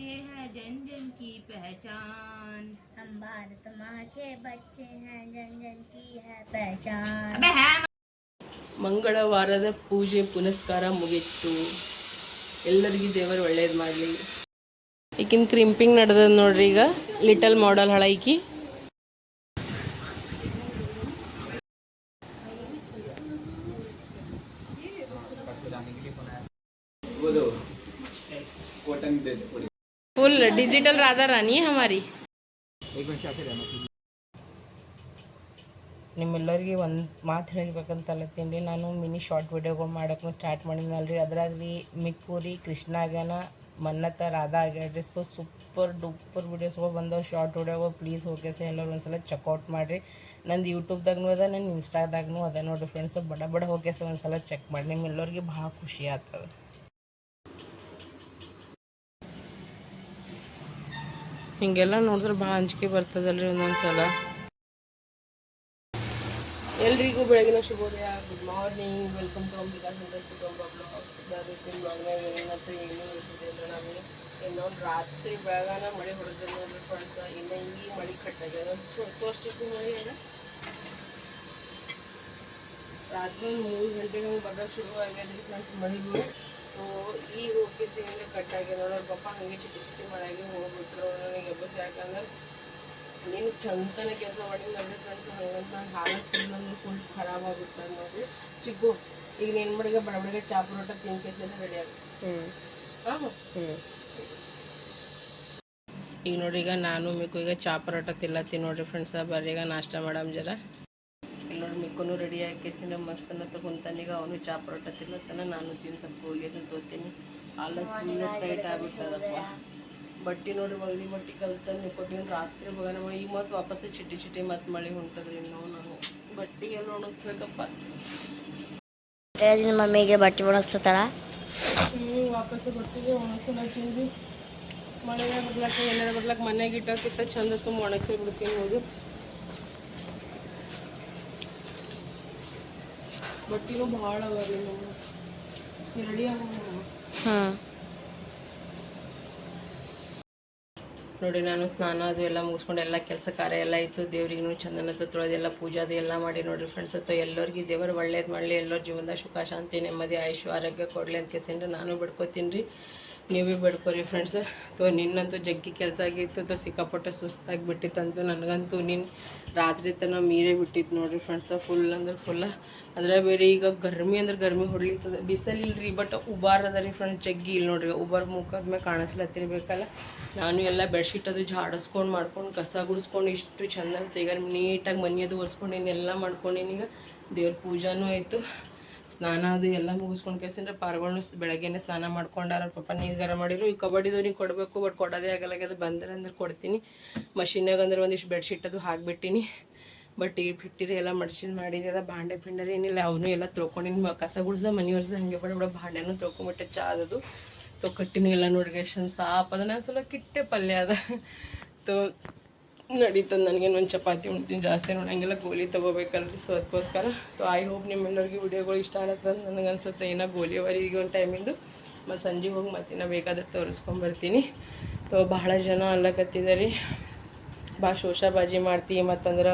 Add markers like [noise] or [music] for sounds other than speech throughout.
बच्चे हैं जन जन की पहचान हम भारत माँ के बच्चे हैं जन जन की है पहचान अबे है ಮಂಗಳವಾರದ ಪೂಜೆ ಪುನಸ್ಕಾರ ಮುಗೀತು ಎಲ್ಲರಿಗೂ ದೇವರು ಒಳ್ಳೇದು ಮಾಡಲಿ ಈಗಿನ ಕ್ರಿಂಪಿಂಗ್ ನಡೆದದ ನೋಡ್ರಿ ಈಗ little model ಹಳೈಕಿ full digital Radha Rani है हमारी एक मिनट चाहते रहना ನಿಮ್ಮೆಲ್ಲರಿಗೆ ಒಂದು ಮಾತು ಹೇಳ್ಬೇಕಂತ ರೀ ನಾನು ಮಿನಿ ಶಾರ್ಟ್ ವಿಡಿಯೋಗಳು ಮಾಡೋಕ್ಕೂ ಸ್ಟಾರ್ಟ್ ಮಾಡಿದ್ನಲ್ರಿ ಅದ್ರಾಗ ರೀ ಮಿಕ್ಕೂರಿ ಕೃಷ್ಣ ಆಗ್ಯಾನ ಮನ್ನತ್ತ ರಾಧಾ ಆಗ್ಯಾಡ್ರಿ ಸೊ ಸೂಪರ್ ಡೂಪರ್ ವಿಡಿಯೋಸ್ಗಳು ಬಂದವು ಶಾರ್ಟ್ ವಿಡಿಯೋಗಳು ಪ್ಲೀಸ್ ಹೋಗಿ ಸೆ ಎಲ್ಲರೂ ಒಂದ್ಸಲ ಚೆಕ್ಔಟ್ ಮಾಡಿರಿ ನಂದು ಯೂಟ್ಯೂಬ್ದಾಗೂ ಅದ ನನ್ನ ಇನ್ಸ್ಟಾದಾಗೂ ಅದ ನೋಡಿರಿ ಫ್ರೆಂಡ್ಸ್ ಬಡ ಬಡ ಹೋಗಿ ಸೆ ಒಂದ್ಸಲ ಚೆಕ್ ಮಾಡಿ ನಿಮ್ಮೆಲ್ಲರಿಗೆ ಭಾಳ ಖುಷಿ ಆಗ್ತದೆ ಹಿಂಗೆಲ್ಲ ನೋಡಿದ್ರೆ ಭಾಳ ಅಂಜಿಕೆ ಬರ್ತದಲ್ರಿ ಒಂದೊಂದು ಸಲ ಎಲ್ರಿಗೂ ಬೆಳಗಿನ ಶುಭೋದಯ good morning welcome to Ambika Sundar ಕುಟುಂಬ ಬ್ಲಾಗ್ಸ್ ರೀತಿ ಬ್ಲಾಗ್ನಾಗ ಏನಂತ ಏನು ಅಂದ್ರೆ ನಮಗೆ ಇನ್ನೊಂದು ರಾತ್ರಿ ಬೆಳಗಾನ ಮಳೆ ಹೊಡೆದ ನೋಡ್ರಿ ಫ್ರೆಂಡ್ಸ್ ಇನ್ನು ಈ ಮಳೆ ಕಟ್ಟಾಗ್ಯದ ತೋರ್ಸ್ಟಿಕ್ಕೂ ಮಳೆ ಅಲ್ಲ ರಾತ್ರಿ ಒಂದು ಮೂರು ಗಂಟೆಗೆ ಬರೋಕ್ಕೆ ಶುರು ಆಗ್ಯದ್ರಿ ಫ್ರೆಂಡ್ಸ್ ಮಳೆಗೂ. ಸೊ ಹೋಗಿ ಓಕೆ ಕಟ್ ಆಗಿ ನೋಡೋರು ಪಪ್ಪ ಹಂಗೆ ಚಿಟ್ಟಿ ಚಿಟ್ಟಿ ಮಳೆಗೆ ಹೋಗ್ಬಿಟ್ರು. ನನಗೆ ಎಬ್ಬಸ್ ಯಾಕಂದ್ರೆ ನೀನು ಚಂದನೆ ಕೆಲಸ ಮಾಡಿಲ್ಲ ಅಂದ್ರೆ ಫ್ರೆಂಡ್ಸ್ ಹಂಗಂತ ನಾನು ಹಾಲು ಫುಲ್ ಅಂದ್ರೆ ಫುಲ್ ಖರಾಬ್ ಆಗ್ಬಿಟ್ಟದ ನೋಡ್ರಿ. ಚಿಕ್ಕು ಈಗ ನೀನು ಮಾಡಿಗೆ ಬಡ ಬಡಿಗೆ ಚಾ ಪರೋಟ ತಿನ್ ಕೇಸಲ್ಲಿ ರೆಡಿ ಆಗುತ್ತೆ ಹಾಂ? ಈಗ ನೋಡ್ರಿ ಈಗ ನಾನು ಮಿಕ್ಕು ಈಗ ಚಾ ಪರೋಟ ತಿಲ್ಲತ್ತೀನಿ ನೋಡ್ರಿ ಫ್ರೆಂಡ್ಸ ಬರ್ರಿ ಈಗ ನಾಷ್ಟ ಮಾಡಮ್ ಜರ ಇಲ್ಲಿ ನೋಡಿ ಮಿಕ್ಕನು ರೆಡಿ ಹಾಕಿಸಿನ ಮಸ್ತನ ತಗೊಂತಾನೀಗ ಅವನು ಚಾ ಪರೋಟ ತಿನ್ನತ್ತಾನ ನಾನು ತಿನ್ ಸ್ವಲ್ಪ ಗೋಲಿ ಅದು ತೋತೀನಿ ಫುಲ್ ಟೈಟ್ ಆಗ್ಬಿಟ್ಟದಪ್ಪ. ಬಟ್ಟೆ ನೋಡಿ ಮಗಲಿ ಮಟ್ಟಿ ಕಲ್ತಾನೆ ಕೊಟ್ಟಿನ ರಾತ್ರಿ ಹೋಗೋಣ ಈಗ ಮತ್ತೆ ವಾಪಸ್ ಚಿಟ್ಟಿ ಚಿಟ್ಟಿ ಮತ್ತೆ ಮಳೆ ಹೊಂಟದ್ರಿ ಇನ್ನೂ ನಾನು ಬಟ್ಟೆ ಎಲ್ಲ ಒಣಗಿಸ್ಬೇಕಪ್ಪ. ನಮ್ಮ ಮಮ್ಮಿಗೆ ಬಟ್ಟೆ ಒಣಗಿಸ್ತಾಳ ಹ್ಞೂ ವಾಪಸ್ ಬಟ್ಟೆಗೆ ಒಣಗಿಸ್ಲತ್ತೀನಿ ಮಳೆ ಬರ್ಲಾಕ ಏನಾರ ಬರ್ಲಾಕ ಮನೆಗೆ ಇಟ್ಟಾಕಿತ್ತ ಚಂದ ಸುಮ್ಮ ಒಣಗಿಸಿ ಬಿಡ್ತೀನಿ ಹೋಗಿ ಬಟ್ಟೆನೂ ಭಾಳ ಅವ. ರೀ ಹಾಂ. ನೋಡಿ ನಾನು ಸ್ನಾನ ಅದು ಎಲ್ಲ ಮುಗಿಸ್ಕೊಂಡು ಎಲ್ಲ ಕೆಲಸ ಕಾರ್ಯ ಎಲ್ಲ ಇತ್ತು. ದೇವ್ರಿಗೂ ಚಂದನ ತೊಳೆದೆಲ್ಲ ಪೂಜಾ ಅದು ಎಲ್ಲ ಮಾಡಿ ನೋಡ್ರಿ ಫ್ರೆಂಡ್ಸ್ ಅಥವಾ ಎಲ್ಲರಿಗೂ ದೇವರು ಒಳ್ಳೇದು ಮಾಡಲಿ ಎಲ್ಲರ ಜೀವನದಾಗ ಸುಖ ಶಾಂತಿ ನೆಮ್ಮದಿ ಆಯುಷ್ ಆರೋಗ್ಯ ಕೊಡಲಿ ಅಂತ ಕೇಸಿಂದ್ರೆ ನಾನು ಬಿಡ್ಕೋತೀನಿ ರೀ. ನೀವೇ ಬಿಡ್ಕೊರಿ ಫ್ರೆಂಡ್ಸ್ ತೋ, ನಿನ್ನಂತೂ ಜಗ್ಗಿ ಕೆಲಸ ಆಗಿತ್ತು ತೋ ಸಿಕ್ಕಾಪಟ್ಟೆ ಸುಸ್ತಾಗಿ ಬಿಟ್ಟಿತ್ತಂತೂ ನನಗಂತೂ ನೀನು ರಾತ್ರಿ ತನಕ ಮೀರೇ ಬಿಟ್ಟಿತ್ತು ನೋಡಿರಿ ಫ್ರೆಂಡ್ಸ್ ಫುಲ್ ಅಂದ್ರೆ ಫುಲ್ಲ ಅದರ ಬೇರೆ ಈಗ ಗರ್ಮಿ ಅಂದ್ರೆ ಗರ್ಮಿ ಹೊಡ್ಲಿತ್ತದ ರೀ ಬಟ್ ಉಬಾರ್ ಅದ ರೀ ಫ್ರೆಂಡ್ಸ್ ಜಗ್ಗಿ ಇಲ್ಲಿ ನೋಡ್ರಿ. ಉಬಾರ್ ಮುಖದ ಮೇಲೆ ಕಾಣಿಸ್ಲತ್ತಿರ್ಬೇಕಲ್ಲ ನಾನು ಎಲ್ಲ ಬೆಡ್ಶೀಟ್ ಅದು ಜಾಡಿಸ್ಕೊಂಡು ಮಾಡ್ಕೊಂಡು, ಕಸ ಗುಡಿಸ್ಕೊಂಡು ಇಷ್ಟು ಚಂದ ತೆಗರ್ ನೀಟಾಗಿ ಮನೆ ಅದು ಒರೆಸ್ಕೊಂಡು ಎಲ್ಲ ಈಗ. ದೇವ್ರ ಪೂಜಾನೂ ಆಯಿತು. ಸ್ನಾನ ಅದು ಎಲ್ಲ ಮುಗಿಸ್ಕೊಂಡು ಕೇಸಿಂದ್ರೆ ಪಾರ್ಗಳನ್ನ ಬೆಳಗ್ಗೆನೆ ಸ್ನಾನ ಮಾಡ್ಕೊಂಡಾರ ಪಾಪ ನೀರು ಗರ ಮಾಡಿರು ಈ ಕಬಡ್ಡಿದವ್ರಿಗೆ ಕೊಡಬೇಕು, ಬಟ್ ಕೊಡೋದೇ ಆಗಲ್ಲ ಅದು ಬಂದ್ರೆ ಅಂದ್ರೆ ಕೊಡ್ತೀನಿ. ಮಷಿನಾಗ ಅಂದ್ರೆ ಒಂದಿಷ್ಟು ಬೆಡ್ಶೀಟ್ ಅದು ಹಾಕ್ಬಿಟ್ಟಿನಿ. ಬಟ್ ಈ ಬಿಟ್ಟಿರಿ ಎಲ್ಲ ಮಡ್ಸಿದ್ ಮಾಡಿದೆ, ಅದ ಬಾಂಡೆ ಪಿಂಡರಿ ಏನಿಲ್ಲ, ಅವನು ಎಲ್ಲ ತೊಳ್ಕೊಂಡಿನಿ. ಕಸ ಗುಡ್ಸ್ದ, ಮನೆ ಒರ್ಸ್ದ, ಹಂಗೆ ಬಡ ಬಿಡ ಬಾಂಡೆನೂ ತೊಳ್ಕೊಂಬಿಟ್ಟೆ ಚಾ ಅದದು ತೊಕ್ಕಟ್ಟಿನೂ ಎಲ್ಲ ನೋಡ್ರಿ, ಎಷ್ಟು ಸಾಪ್ ಅದ. ನಾನು ಸಲ ಕಿಟ್ಟೆ ಪಲ್ಯ ಅದ. ತೋ ನಡೀತದೆ. ನನಗೇನು ಒಂದು ಚಪಾತಿ ಉಣ್ತೀನಿ, ಜಾಸ್ತಿ ನೋಡಂಗಿಲ್ಲ ಗೋಲಿ ತೊಗೋಬೇಕಲ್ರಿ ಸೊ ಅದಕ್ಕೋಸ್ಕರ ಸೊ ಐ ಹೋಪ್ ನಿಮ್ಮೆಲ್ಲರಿಗೂ ವಿಡಿಯೋಗಳು ಇಷ್ಟ ಆಗತ್ತೆ ನನಗೆ ಅನ್ಸುತ್ತೆ ಏನೋ ಗೋಲಿ ಅವರಿ ಈಗ ಒಂದು ಟೈಮಿಂದು ಮತ್ತು ಸಂಜೆ ಹೋಗಿ ಮತ್ತೆ ನಾ ಬೇಕಾದ್ರೆ ತೋರಿಸ್ಕೊಂಬರ್ತೀನಿ. ಸೊ ಬಹಳ ಜನ ಅಲ್ಲಕತ್ತಿದ್ದಾರೆ ಭಾಳ ಶೋಷಾಬಾಜಿ ಮಾಡ್ತಿ. ಮತ್ತಂದ್ರೆ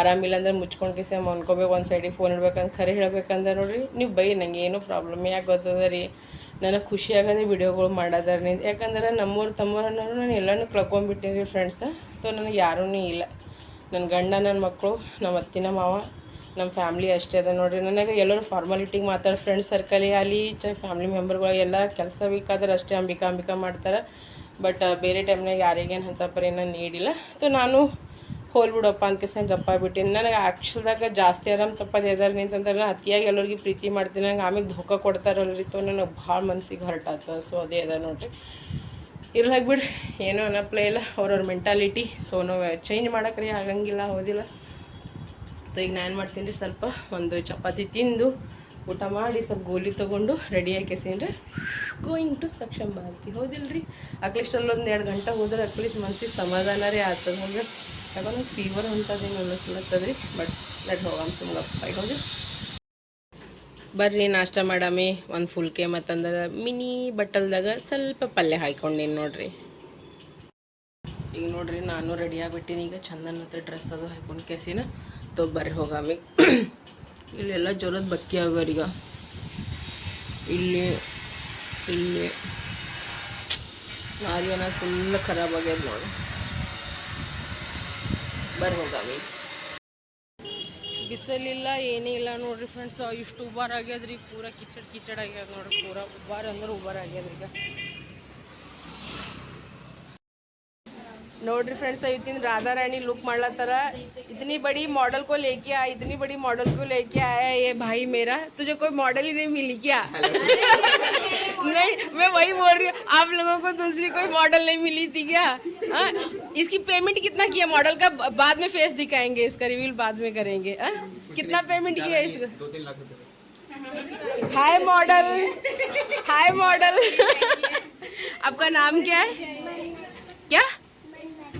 ಆರಾಮಿಲ್ಲ ಅಂದ್ರೆ ಮುಚ್ಕೊಂಡು ಕಿಸ ಮನ್ಕೋಬೇಕು ಒಂದು ಸೈಡಿಗೆ ಫೋನ್ ಇಡ್ಬೇಕಂತ ಖರೆ ಹೇಳ್ಬೇಕಂದ್ರೆ ನೋಡಿರಿ. ನೀವು ಬೈ ನಂಗೆ ಏನೂ ಪ್ರಾಬ್ಲಮ್ ಯಾಕೆ ಗೊತ್ತದ ರೀ ನನಗೆ ಖುಷಿಯಾಗದೆ ವಿಡಿಯೋಗಳು ಮಾಡೋದಾರ ನಿಂದ ಯಾಕಂದ್ರೆ ನಮ್ಮೂರು ತಮ್ಮೂರು ಅನ್ನೋರು ನಾನು ಎಲ್ಲನೂ ಕಳ್ಕೊಂಡ್ಬಿಟ್ಟಿನಿ ಫ್ರೆಂಡ್ಸ್ ಸೊ ನನಗೆ ಯಾರೂ ಇಲ್ಲ. ನನ್ನ ಗಂಡ ನನ್ನ ಮಕ್ಕಳು ನಮ್ಮ ಅತ್ತಿನ ಮಾವ ನಮ್ಮ ಫ್ಯಾಮ್ಲಿ ಅಷ್ಟೇ ಅದ ನೋಡಿರಿ. ನನಗೆ ಎಲ್ಲರೂ ಫಾರ್ಮಾಲಿಟಿಗೆ ಮಾತಾಡ ಫ್ರೆಂಡ್ಸ್ ಸರ್ಕಲಿ ಅಲ್ಲಿ ಚ ಫ್ಯಾಮ್ಲಿ ಮೆಂಬರ್ಗಳು ಎಲ್ಲ ಕೆಲಸ ಬೇಕಾದ್ರೆ ಅಷ್ಟೇ ಅಂಬಿಕಾ ಅಂಬಿಕಾ ಮಾಡ್ತಾರೆ. ಬಟ್ ಬೇರೆ ಟೈಮ್ನಾಗ ಯಾರಿಗೇನು ಅಂತ ಪರಿ ನಾನು ನೀಡಿಲ್ಲ. ಸೊ ನಾನು ಹೋಲ್ಬಿಡಪ್ಪ ಅಂತ ಕೆಸಂಗೆ ಗಪ್ಪ ಬಿಟ್ಟಿನಿ ನನಗೆ ಆ್ಯಕ್ಚುಲ್ದಾಗ ಜಾಸ್ತಿ ಆರಾಮ್ ತಪ್ಪದು ಎದರ್ ನಿಂತಂದ್ರೆ ನಾನು ಅತಿಯಾಗಿ ಎಲ್ಲರಿಗೆ ಪ್ರೀತಿ ಮಾಡ್ತೀನಿ. ನಂಗೆ ಆಮೇಲೆ ಧೋಕ ಕೊಡ್ತಾರಲ್ರಿ ತೋ, ನನಗೆ ಭಾಳ ಮನ್ಸಿಗೆ ಹರ್ಟ್ ಆಗ್ತದೆ ಸೊ ಅದೇ ಅದ ನೋಡ್ರಿ. ಇರ್ಲಾಗ್ಬಿಡಿ ಬಿಡ್ರಿ. ಏನೋ ಅನ್ನಪ್ಲೇ ಇಲ್ಲ. ಅವ್ರವ್ರ ಮೆಂಟಾಲಿಟಿ ಸೊ ನಾವು ಚೇಂಜ್ ಮಾಡೋಕ್ರಿ ಆಗಂಗಿಲ್ಲ, ಹೋದಿಲ್ಲ. ಸೊ ಈಗ ನಾನು ಮಾಡ್ತೀನಿ ರೀ ಸ್ವಲ್ಪ ಒಂದು ಚಪಾತಿ ತಿಂದು, ಊಟ ಮಾಡಿ ಸ್ವಲ್ಪ ಗೋಲಿ ತೊಗೊಂಡು ರೆಡಿ ಹಾಕಿಸಿದ್ರೆ ಗೋಯಿಂಗ್ ಟು ಸಕ್ಷಮ್ ರೀ ಅಕ್ ಅಟ್ಲೀಸ್ಟ್ ಒಂದು ಎರಡು ಗಂಟೆ ಹೋದ್ರೆ ಅಟ್ಲೀಸ್ಟ್ ಮನ್ಸಿಗೆ ಸಮಾಧಾನ ರೀ ಆಗ್ತದೆ ಅಂದ್ರೆ ಯಾಕಂದ್ರೆ ಫೀವರ್ ಅಂತದೇನು ಅನ್ನಿಸ್ಲತ್ತದ್ರಿ ಬಟ್ ನಡ್ ಹೋಗಮ್ ಸುಮ್ಮಪ್ಪ ಹೌದು ಬರ್ರಿ, ನಾಷ್ಟ ಮಾಡಮಿ. ಒಂದು ಫುಲ್ಕೆ ಮತ್ತಂದ್ರೆ ಮಿನಿ ಬಟ್ಟಲ್ದಾಗ ಸ್ವಲ್ಪ ಪಲ್ಯ ಹಾಕ್ಕೊಂಡೀನಿ ನೋಡ್ರಿ. ಈಗ ನೋಡ್ರಿ, ನಾನು ರೆಡಿ ಆಗ್ಬಿಟ್ಟಿನಿ. ಈಗ ಚಂದನ್ ಹತ್ರ ಡ್ರೆಸ್ ಅದು ಹಾಕೊಂಡು ಕೆಸಿನ ತೊ ಬರ್ರಿ ಹೋಗಾಮಿ. ಇಲ್ಲೆಲ್ಲ ಜೋರದ ಬಕ್ಕಿ ಆಗೋರೀಗ ಇಲ್ಲಿ ಇಲ್ಲಿ. ನಾರಿಯನ ಫುಲ್ ಖರಾಬ್ ಆಗ್ಯದ ನೋಡಿ ಬರ್ರಿ ಹೋಗಾಮಿ ಬಿಸಿಲಿಲ್ಲ ಏನಿಲ್ಲ ನೋಡ್ರಿ ಫ್ರೆಂಡ್ಸ್ ಇಷ್ಟು ಉಬಾರ್ ಆಗ್ಯದ್ರಿ, ಪೂರ ಕಿಚಡ್ ಕಿಚಡ್ ಆಗ್ಯದ ನೋಡ್ರಿ, ಪೂರ ಉಬಾರ್ ಅಂದ್ರೆ ಉಬಾರ್ ಆಗ್ಯದ್ರಿ ಈಗ ನೋಡ್ರಿ ಫ್ರೆಂಡ್ಸ್ राधा रानी लुक ಮಾಡ್ಲತ್ತಾರ इतनी बड़ी मॉडल को लेके आया इतनी बड़ी मॉडल को लेके आया ये भाई मेरा। तुझे कोई मॉडल ही नहीं मिली क्या? नहीं मैं वही बोल रही हूँ आप लोगों को दूसरी कोई मॉडल नहीं मिली थी क्या? आ? इसकी पेमेंट कितना किया? मॉडल का बाद में फेस दिखाएँगे इसका रिव्यूल बाद में करेंगे हाँ? कितना पेमेंट किया इसका? हाय मॉडल हाय मॉडल आपका नाम क्या है? क्या?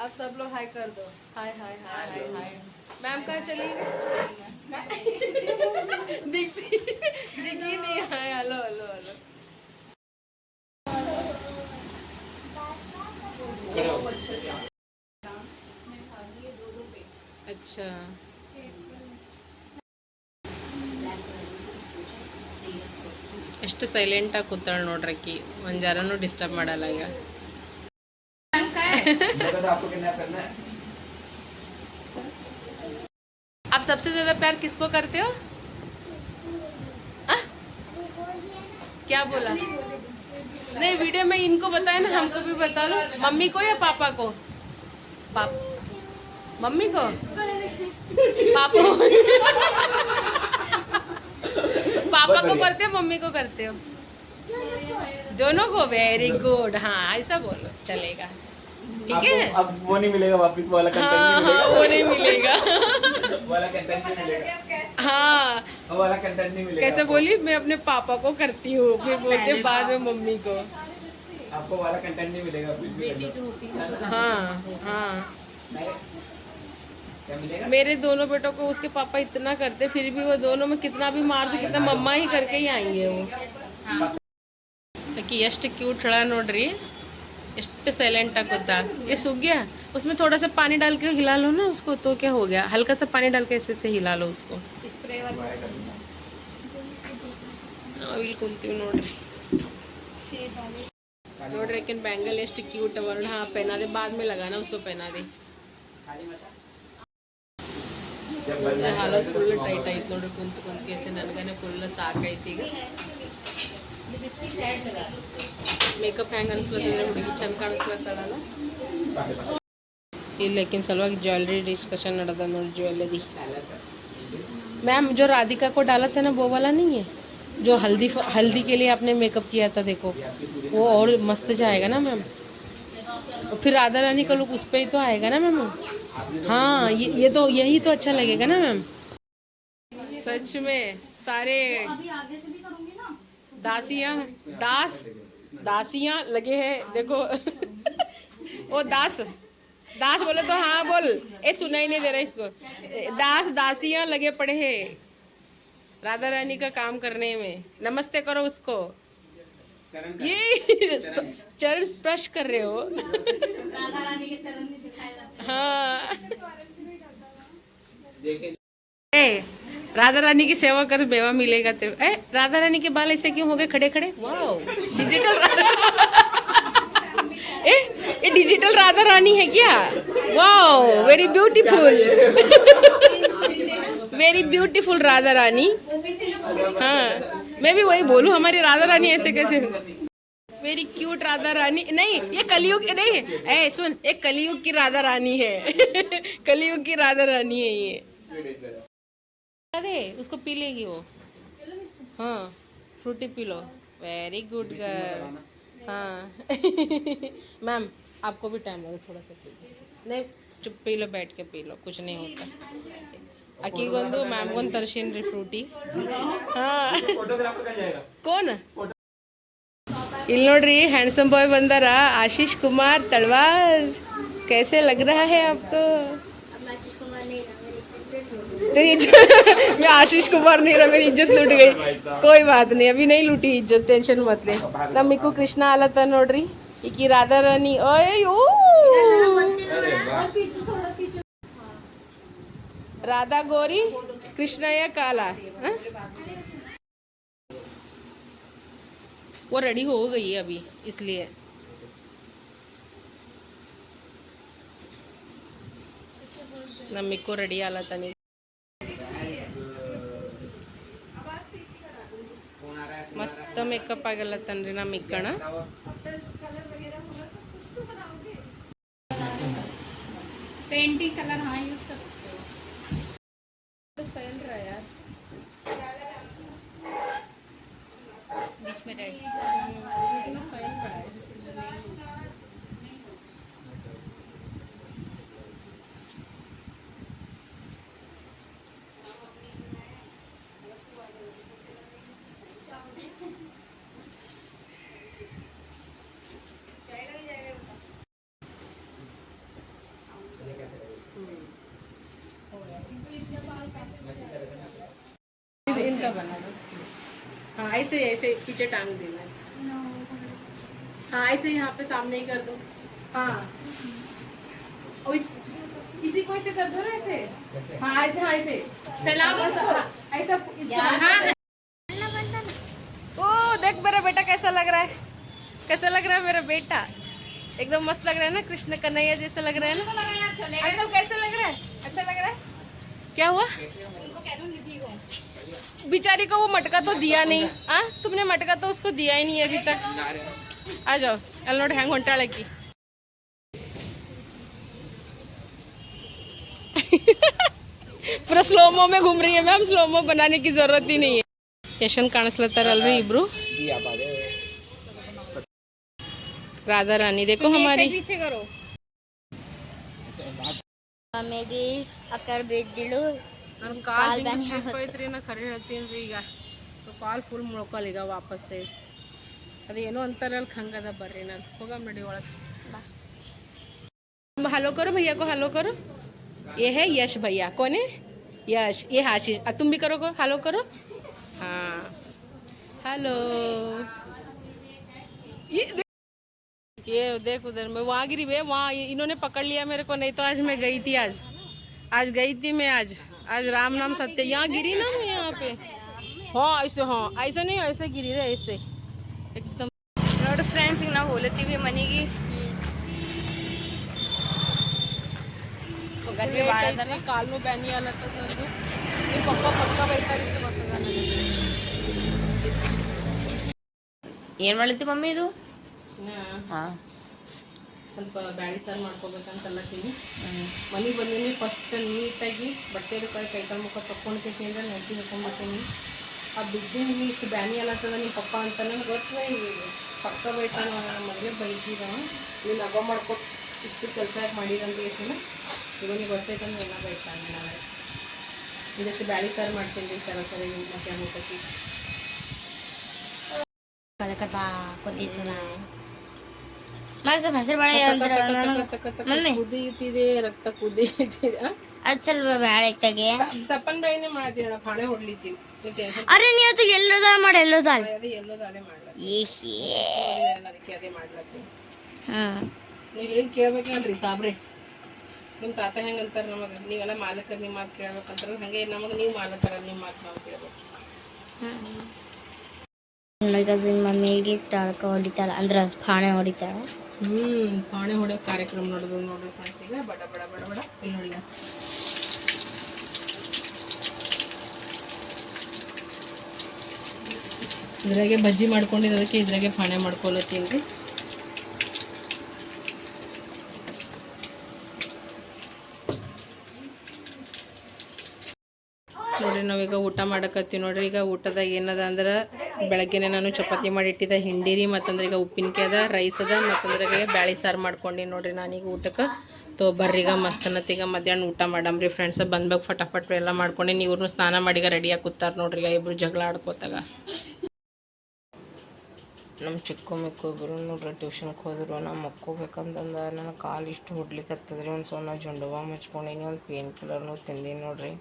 दे दीपा दीपा हाय कर दे अब सब लोग हाय कर दो हाय हाय हाय हाय हाय मैम कहाँ चली [laughs] दिखती दिखी नहीं हाय हेलो हेलो हेलो अच्छा ಎಷ್ಟು ಸೈಲೆಂಟಾಗಿ ಕೂತಾಳೆ ನೋಡ್ರಕ್ಕಿ ಒಂದು ಜರನೂ ಡಿಸ್ಟರ್ಬ್ ಮಾಡಲ್ಲ ಈಗ तो आपको किडनैप करना है आप सबसे ज़्यादा प्यार किसको करते हो? आ? क्या बोला? नहीं वीडियो में इनको बताया ना, हमको भी बता लो मम्मी को या पापा को? पाप मम्मी को? पापा पापा को करते हो, मम्मी को करते हो? दोनों को। वेरी गुड हाँ ऐसा बोलो, चलेगा। ठीक है? अब वो नहीं मिलेगा वापस वाला कंटेंट हाँ, हाँ वो नहीं मिलेगा। [laughs] वाला कंटेंट नहीं मिलेगा। हाँ। वाला कंटेंट नहीं मिलेगा कैसे बोली? मैं अपने पापा को करती हूँ फिर बोलते बाद में मम्मी को। आपको वाला कंटेंट नहीं मिलेगा कुछ भी हाँ, हाँ, हाँ। मेरे दोनों बेटों को उसके पापा इतना करते फिर भी वो दोनों में कितना भी मार दो कितना मम्मा ही करके ही आई तो है वो। यस्ट क्यूट थोड़ा नोट रही है। ಎಷ್ಟು ಸೈಲೆಂಟಾಗಿ कुत्ता ये सूख गया। उसमें थोड़ा सा पानी डाल के हिला लो ना उसको तो क्या हो गया? हल्का सा पानी डाल के ऐसे से हिला लो उसको। स्प्रे बैंगल वर्ण हाँ पहना दे बाद में लगाना उसको पहना दे। ಮೇಕಪ್ ಹೆಂಗ್ ಅನ್ಸ್ಲತ್ತಿದ್ರೆ ಹುಡುಗಿ ಚಂದ ಕಾಣಿಸ್ಲತ್ತಾಳಲ್ಲ पाके पाके। ಇಲ್ಲಿ लेकिन सलवार ज्वेलरी डिस्कशन ನಡೆದ ನೋಡಿ ज्वेलरी मैम जो राधिका को डाला था ना वो वाला नहीं है जो हल्दी हल्दी के लिए आपने मेकअप किया था देखो ये आपकी पूरी वो और मस्त जाएगा ना मैम और फिर राधा रानी का लुक उस पर ही तो आएगा ना मैम हाँ ये ये तो यही तो अच्छा लगेगा ना मैम सच में सारे दासियाँ दास दासियाँ लगे हैं देखो। [laughs] वो दास दास बोले तो हाँ बोल ए सुनाई नहीं दे रहा इसको। दास दासियाँ लगे पड़े हैं राधा रानी का काम करने में। नमस्ते करो उसको। ये चरण। स्पर्श कर रहे हो। राधा रानी हाँ। देखिए ए राधा रानी की सेवा कर मेवा मिलेगा तेरे ए राधा रानी के बाल ऐसे क्यों हो गए? खड़े खड़े। वाओ डिजिटल [laughs] ए, ये डिजिटल राधा रानी है क्या? Wow very beautiful very beautiful Radha Rani हाँ मैं भी वही बोलूँ, हमारी राधा रानी ऐसे कैसे वेरी क्यूट राधा रानी नहीं, ये कलयुग नहीं, ए, सुन एक कलयुग की राधा रानी है। [laughs] कलयुग की राधा रानी है ये। स्पीड इधर है। अरे उसको पी लेगी वो हाँ फ्रूटी पी लो वेरी गुड गर्ल हाँ [laughs] मैम आपको भी टाइम लगे थोड़ा सा पी लो नहीं चुप पी लो बैठ के पी लो कुछ नहीं होता ಅಕ್ಕಿಗೊಂದು ಮ್ಯಾಮ್ಗೊಂದು ತರ್ಸೀನಿ ರೀ ಫ್ರೂಟಿ [laughs] ಹಾಂ फोटोग्राफर का जाएगा ಕೋನ್ ಇಲ್ಲಿ ನೋಡ್ರಿ ಹ್ಯಾಂಡ್ಸಮ್ ಬಾಯ್ ಬಂದಾರ ಆಶೀಶ್ ಕುಮಾರ್ ತಳವಾರ್ कैसे लग रहा है आपको इज्जत तेरी इज्जत मैं आशीष कुमार नहीं रहा मेरी इज्जत लूट गई कोई बात नहीं अभी नहीं लूटी इज्जत टेंशन मत ले ನಮ್ಮ ಮಿಕ್ಕು ಕೃಷ್ಣ ಆಲತ್ತ ನೋಡ್ರಿ ಈಕಿ ರಾಧಾ ರಾಣಿ ಅಯ್ಯೋ राधा गौरी कृष्णया काला हाँ? वो रेडी हो गई है अभी इसलिए ನಮ್ಮಿಕ್ಕೂ ರೆಡಿ ಆಲತ್ತಾನಿ ಮಸ್ತ್ ಮೇಕಪ್ ಆಗಲ್ಲತ್ತನ್ರಿ ನಮ್ಮ ಇಕ್ಕಣ पेंटिंग कलर हाँ यूज कर फैल रहा है यार बीच में रेड इनका बना दो। हाँ ऐसे ऐसे पीछे टांग देना है। हाँ। ऐसे यहाँ पे सामने ही कर दो। हाँ। और इस इसी को ऐसे कर दो ना ऐसे। हाँ ऐसे हाँ ऐसे। फैला दो ऐसा हाँ, ऐसा इसको हाँ, हाँ ओ देख मेरा बेटा कैसा लग रहा है। कैसा लग रहा है मेरा बेटा? एकदम मस्त लग रहा है ना कृष्ण कन्हैया जैसा लग रहा है ना। अंकल कैसा लग रहा है? अच्छा लग रहा है? क्या हुआ? बिचारी को वो मटका तो दिया नहीं। आ? तुमने मटका तो उसको दिया ही नहीं अभी तक। आ जाओ अलनोट हैंग घंटा लगी [laughs] पूरा स्लोमो में घूम रही है मैम स्लोमो बनाने की ज़रूरत ही नहीं है। यशन रल रही इब्रू राधा रानी देखो हमारी। पीछे करो। मेरी अकर बेच दिलो। ನನ್ನ ಕಾಲ್ ಕಾಲ್ ಬ್ಯಾನ್ ಸ್ಲಿಪ್ ಐತ್ರಿ ನಾ ಖರೆ ಹೇಳ್ತೀನಿ ರೀ ಈಗ ಕಾಲ್ ಫುಲ್ ಮುಳ್ಕೊಲ್ ಈಗ ವಾಪಸ್ ಅದು ಏನೋ ಅಂತಾರಲ್ಲ ಹಂಗದ ಬರ್ರಿ ನಾನು ಹೋಗಮ್ ನಡಿ ಒಳಗೆ हेलो करो भैया को हेलो करो ये है यश भैया कौन है यश ये आशीष आ, तुम भी करो को हेलो करो हाँ हेलो ये देख- ये देख उधर मैं वहाँ गिरी वे वहाँ ये- इन्होंने पकड़ लिया मेरे को नहीं तो आज मैं गई थी आज आज गई थी मैं आज आज राम नाम सत्य यहाँ गिरी ना मैं यहाँ पे हाँ ऐसे हाँ ऐसे नहीं ऐसे गिरी रे ऐसे एकदम ನೋಡಿ ಫ್ರೆಂಡ್ಸ್ ಈಗ ನಾವು ಹೋಲತ್ತೀವಿ ಮನೆಗೆ ಗರ್ಭೆ ಭಾಳ ಅದ ಕಾಲ್ ನೋವು ಬ್ಯಾನಿ ಆಲತ್ತದ ನಂದು ನಿಮ್ಮ ಪಪ್ಪ ಪಕ್ಕ ಬೈತಾರೆ ಇಷ್ಟು ಗೊತ್ತದ ನನಗೆ ಏನು ಮಾಡತ್ತಿ ಮಮ್ಮಿ ಇದು ನಾ ಹಾಂ ಸ್ವಲ್ಪ ಬ್ಯಾಳಿ ಸಾರು ಮಾಡ್ಕೋಬೇಕಂತಲ್ಲತ್ತೀನಿ ಮನೆಗೆ ಬಂದೀನಿ ಫಸ್ಟ್ ನೀಟಾಗಿ ಬಟ್ಟೆ ಕೈ ಕೈಕಾಲು ಮುಖ ತಕ್ಕೊಂಡ್ತೀನಿ ಅಂದ್ರೆ ನೆನಪಿ ಹಾಕೊಂಡ್ಬಿಡ್ತೀನಿ ಆ ಬಿದ್ದೀನಿ ಇಷ್ಟು ಬ್ಯಾನಿ ಅನ್ನತ್ತದ ನಿಮ್ಮ ಪಪ್ಪ ಅಂತ ನನಗೆ ಗೊತ್ತದ ಈ ಪಕ್ಕ ಬೈತಾನ ಮೊದಲೇ ಬೈತಿದ ನೀನು ಹಬ್ಬ ಮಾಡ್ಕೊಟ್ಟು ಇಷ್ಟು ಕೆಲಸ ಯಾಕೆ ಮಾಡಿದಂದ್ರೆ ಹೆಸರು ಇವನಿಗೆ ಗೊತ್ತೈತಂದ್ರೆ ಎಲ್ಲ ಬೈತಾನೆ ನಾಳೆ. ಇದಷ್ಟು ಬ್ಯಾಳಿ ಸಾರು ಮಾಡ್ತೀನಿ ರೀ ಸರ ಸರಿ ಮತ್ತೆ ಮುಖಕ್ಕೆ ಕಲಕತ್ತ ಕೊದ್ದಿತ್ತು ನಾ ಮನಸ್ಸು ಹಸಿರು ಬಾಳೆ ಅಂದ್ರೆ ಮಮ್ಮಿ. ಕುದಿಯುತ್ತಿದೆ ರಕ್ತ ಕುದಿಯುತ್ತಿದೆ? ಅದು ಸ್ವಲ್ಪ ಬ್ಯಾಳೆ ತೆಗೆ. ಸಪ್ಪನ್ ಬಾಯಿನೇ ಹೊಡ್ಲಿತ್ತೀನಿ ನೀವು ಟೆನ್ಷನ್ ಅರೆ ನೀ ಅದು ಎಲ್ಲೋದ ಮಾಡಿ ಎಲ್ಲೋದ ಅದೇ ಎಲ್ಲೋ ಅದೇ ಮಾಡ್ಲತ್ತೀನಿ ಅದಕ್ಕೆ ಅದೇ ಮಾಡ್ಲತ್ತೀನಿ ಹಾಂ. ನೀವು ಹೇಳಿದ್ ಕೇಳ್ಬೇಕಲ್ರಿ ಸಾಬ್ರಿ. ನಿಮ್ಮ ತಾತ ಹೆಂಗೆ ಅಂತಾರೆ ನಮಗೆ? ನೀವೆಲ್ಲ ಮಾಲಕರು ನಿಮ್ಮ ಮಾತು ಕೇಳ್ಬೇಕಂತಾರೆ. ಹಂಗೆ ನಮಗೆ ನೀವು ಮಾಲಕರ ನಿಮ್ಮ ಮಾತು ನಾವು ಕೇಳ್ಬೇಕು. ನನ್ನ ಮಮ್ಮಿಗೆ ತಳಕ ಹೊಡಿತಾಳ ಅಂದ್ರೆ ಪಾಣೆ ಹೊಡಿತಾಳ. ಹ್ಞೂ ಪಾಣೆ ಹೊಡೆಯೋ ಕಾರ್ಯಕ್ರಮ ನೋಡೋದು ನೋಡ್ರಿ ಫ್ರೆಂಡ್ಸ್ ಈಗ. ಬಡ ಬಡ ಬಡ ಬಡ. ಇಲ್ಲಿ. ನೋಡಿ ಇದ್ರಾಗೆ ಬಜ್ಜಿ ಮಾಡ್ಕೊಂಡಿದ್ದಕ್ಕೆ ಇದ್ರಾಗೆ ಪಾಣೆ ಮಾಡ್ಕೊಳತ್ತೀನಿ ರೀ. ನೋಡ್ರಿ, ನಾವೀಗ ಊಟ ಮಾಡಕತ್ತೀವಿ ನೋಡ್ರಿ. ಈಗ ಊಟದಾಗ ಏನದ ಅಂದ್ರೆ, ಬೆಳಗ್ಗೆನೆ ನಾನು ಚಪಾತಿ ಮಾಡಿಟ್ಟಿದ್ದೆ ಹಿಂಡಿರಿ ಮತ್ತಂದ್ರೆ ಈಗ ಉಪ್ಪಿನಕಾಯಿ ಅದ ರೈಸ್ ಅದ, ಮತ್ತಂದ್ರೆ ಈಗ ಬ್ಯಾಳಿ ಸಾರು ಮಾಡ್ಕೊಂಡು ನೋಡ್ರಿ ನಾನೀಗ ಊಟಕ್ಕೆ. ತೋ ಬರ್ರೀಗ ಮಸ್ತನತ್ತೀಗ ಮಧ್ಯಾಹ್ನ ಊಟ ಮಾಡಮ್ರಿ ಫ್ರೆಂಡ್ಸ್ ಬಂದ್ಬೇಕು ಫಟಾಫಟ್ ಎಲ್ಲ ಮಾಡ್ಕೊಂಡು ನೀವ್ರನ್ನ ಸ್ನಾನ ಮಾಡಿಗ ರೆಡಿಯಾಗಿ ಕೂತಾರ ನೋಡ್ರಿ ಈಗ ಇಬ್ರು ಜಗಳ ಆಡ್ಕೋತಾಗ. ನಮ್ಮ ಚಿಕ್ಕ ಮಿಕ್ಕು ಇಬ್ಬರು ನೋಡ್ರಿ ಟ್ಯೂಷನ್ಗೆ ಹೋದ್ರು. ನಾ ಮಕ್ಕೋಬೇಕಂತಂದ ನನ್ನ ಕಾಲು ಇಷ್ಟು ಹೊಡ್ಲಿಕ್ಕತ್ತದ್ರಿ ಒಂದು ಸೊನ್ನ ಜುಂಡುವ ಮುಚ್ಕೊಂಡೀನಿ, ಒಂದು ಪೇನ್ ಕಿಲ್ಲರ್ನು ತಿಂದೀನಿ ನೋಡ್ರಿ.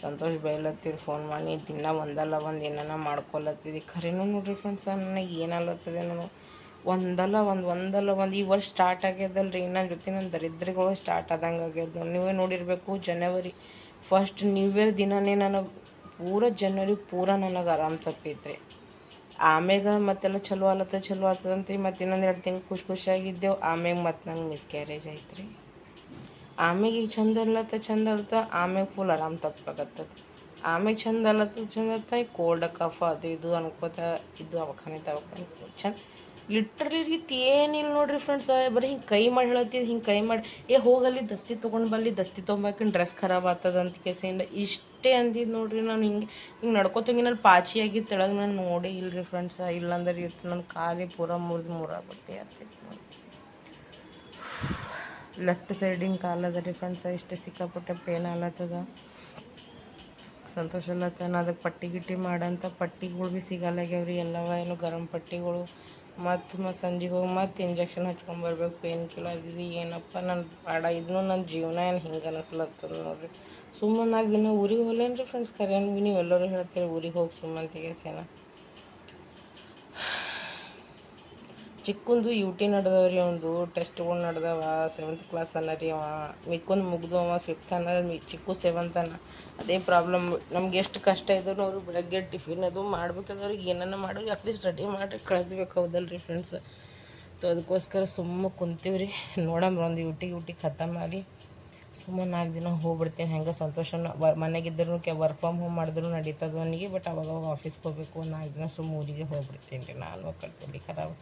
ಸಂತೋಷ್ ಬೈಲತ್ತಿರಿ ಫೋನ್ ಮಾಡಿ ದಿನ ಒಂದಲ್ಲ, ಒಂದು ಏನಾನ ಮಾಡ್ಕೊಲತ್ತಿದ್ದಿ ಖರೇನೂ ನೋಡ್ರಿ ಫ್ರೆಂಡ್ಸ್ ನನಗೆ ಏನಲ್ಲತ್ತದೆ ನಾನು ಒಂದಲ್ಲ, ಒಂದು ಒಂದಲ್ಲ, ಒಂದು, ಈ ವರ್ಷ ಸ್ಟಾರ್ಟ್ ಆಗ್ಯದಲ್ರಿ. ಇನ್ನೊಂದು ಜೊತೆ ನನ್ನ ದರಿದ್ರಗಳು ಸ್ಟಾರ್ಟ್ ಆದಂಗೆ ಆಗ್ಯದ ನೋಡಿ. ನೀವೇ ನೋಡಿರಬೇಕು ಜನವರಿ ಫಸ್ಟ್ ನ್ಯೂ ಇಯರ್ ದಿನನೇ ನನಗೆ ಪೂರ ಜನವರಿ ಪೂರ ನನಗೆ ಆರಾಮ್ ತಪ್ಪಿತ್ರಿ. ಆಮ್ಯಾಗ ಮತ್ತೆಲ್ಲ ಚಲೋ ಆಲತ್ತ, ಚಲೋ ಆತದಂತ್ರಿ. ಮತ್ತೆ ಇನ್ನೊಂದು ಎರಡು ತಿಂಗಳು ಖುಷಿ ಖುಷಿಯಾಗಿದ್ದೆವು ಆಮ್ಯಾಗ ಮತ್ತೆ ನಂಗೆ ಮಿಸ್ಕ್ಯಾರೇಜ್ ಆಯ್ತು ರೀ ಆಮ್ಯಾಗ ಈಗ ಚಂದ ಅಲ್ಲತ್ತ ಚಂದ ಅಲ್ತ ಆಮ್ಯಾಗ ಫುಲ್ ಆರಾಮ್ ತಪ್ಪಾಗತ್ತದ ಆಮ್ಯಾಗ ಚಂದ ಅಲ್ಲತ್ತ ಚಂದ ಅತ್ತ ಈ ಕೋಲ್ಡ್ ಕಫ ಅದು ಇದು ಅನ್ಕೋತ ಇದು ಅವಖಾನೆ ದವಾಖಾನೆ ಚಂದ ಲಿಟ್ರಲಿ ರೀತಿ ಏನಿಲ್ಲ ನೋಡ್ರಿ ಫ್ರೆಂಡ್ಸ್ ಬರೀ ಹಿಂಗೆ ಕೈ ಮಾಡಿ ಹೇಳತ್ತಿದ್ದು ಹಿಂಗೆ ಕೈ ಮಾಡಿ, ಏ ಹೋಗಲ್ಲಿ ದಸ್ತಿ ತೊಗೊಂಡು ಬಲ್ಲಿ ದಸ್ತಿ ತೊಗೊಂಬಾಕಿನ ಡ್ರೆಸ್ ಖರಾಬ್ ಆಗ್ತದ ಅಂತ ಕೇಸಿಂದ ಇಷ್ಟೇ ಅಂದಿದ್ದು ನೋಡ್ರಿ ನಾನು ಹಿಂಗೆ ಹಿಂಗೆ ನಡ್ಕೋತಂಗಿನಲ್ಲಿ ಪಾಚಿಯಾಗಿ ತೆಳಗೆ ನಾನು ನೋಡಿ ಇಲ್ರಿ ಫ್ರೆಂಡ್ಸ್ ಇಲ್ಲಂದ್ರೆ ಇತ್ತು ನನ್ನ ಕಾಲಿ ಪೂರ ಮುರಿದು ಮೂರಾಗ್ಬಿಟ್ಟೆ ಆಗ್ತೈತಿ ನೋಡಿ ಲೆಫ್ಟ್ ಸೈಡಿನ ಕಾಲದ ರೀ ಫ್ರೆಂಡ್ಸ ಇಷ್ಟು ಸಿಕ್ಕಾಪಟ್ಟೆ ಪೇನ್ ಆಲತ್ತದ ಸಂತೋಷ ಅಲ್ಲತ್ತನ ಅದಕ್ಕೆ ಪಟ್ಟಿ ಗಿಟ್ಟಿ ಮಾಡಂತ ಪಟ್ಟಿಗಳು ಭೀ ಸಿಗಲ್ಲಾಗ್ಯಾವ್ರಿ ಎಲ್ಲವ ಏನು ಗರಂ ಪಟ್ಟಿಗಳು. ಮತ್ತು ಮತ್ತು ಸಂಜೆಗೆ ಹೋಗಿ ಮತ್ತು ಇಂಜೆಕ್ಷನ್ ಹಚ್ಕೊಂಬರ್ಬೇಕು ಪೇನ್ ಕಿಲ್ಲರ್ ಇದು ಏನಪ್ಪ ನನ್ನ ಪಾಡ. ಇದನ್ನು ನನ್ನ ಜೀವನ ಏನು ಹಿಂಗೆ ಅನಿಸ್ಲತ್ತದ ನೋಡ್ರಿ. ಸುಮ್ಮನೆ ದಿನ ಊರಿಗೆ ಹೋಗ್ಲೇನು ರೀ ಫ್ರೆಂಡ್ಸ್ ಕರೆಯನ್ ಭೀ ನೀವು ಎಲ್ಲರೂ ಹೇಳ್ತೀರಿ ಊರಿಗೆ ಹೋಗಿ ಸುಮ್ಮನೆ ತೆಗೆಸೇನ ಚಿಕ್ಕಂದು ಯು ಟಿ ನಡೆದವ್ರಿ ಒಂದು ಟೆಸ್ಟ್ಗಳು ನಡೆದವ. ಸೆವೆಂತ್ ಕ್ಲಾಸ್ ಅನ್ನ ರೀ ಅವ. ಮಿಕ್ಕೊಂದು ಮುಗ್ದು ಅವ ಫಿಫ್ತ್ ಅನ್ನ ಚಿಕ್ಕು ಸೆವೆಂತ್ ಅನ್ನ. ಅದೇ ಪ್ರಾಬ್ಲಮ್ ನಮ್ಗೆ ಎಷ್ಟು ಕಷ್ಟ ಇದ್ರು ಅವರು ಬೆಳಗ್ಗೆ ಟಿಫಿನ್ ಅದು ಮಾಡ್ಬೇಕಾದವ್ರಿಗೆ ಏನನ್ನ ಮಾಡಿ ಅಟ್ಲೀಸ್ಟ್ ರೆಡಿ ಮಾಡಿ ಕಳಿಸ್ಬೇಕು. ಹೌದಲ್ರಿ ಫ್ರೆಂಡ್ಸ್ ಸೊ ಅದಕ್ಕೋಸ್ಕರ ಸುಮ್ಮ ರೀ. ನೋಡಮ್ರಿ ಒಂದು ಯುಟಿ ಯೂಟಿ ಖತಮ್ ಮಾಡಿ ಸುಮ್ಮನೆ ನಾಲ್ಕು ದಿನ ಹೋಗ್ಬಿಡ್ತೀನಿ. ಹೆಂಗೆ ಸಂತೋಷ ಮನೆಗಿದ್ದರೂ ಕೆ ವರ್ಕ್ ಫ್ರಮ್ ಹೋಮ್ ಮಾಡಿದ್ರು ನಡೀತದ ಅವನಿಗೆ. ಬಟ್ ಅವಾಗ ಆಫೀಸ್ಗೆ ಹೋಗ್ಬೇಕು. ನಾಲ್ಕು ದಿನ ಸುಮ್ಮ ಊರಿಗೆ ಹೋಗ್ಬಿಡ್ತೀನಿ ರೀ. ನಾನು ಕಲ್ತೀನಿ ಖರಾಬ್.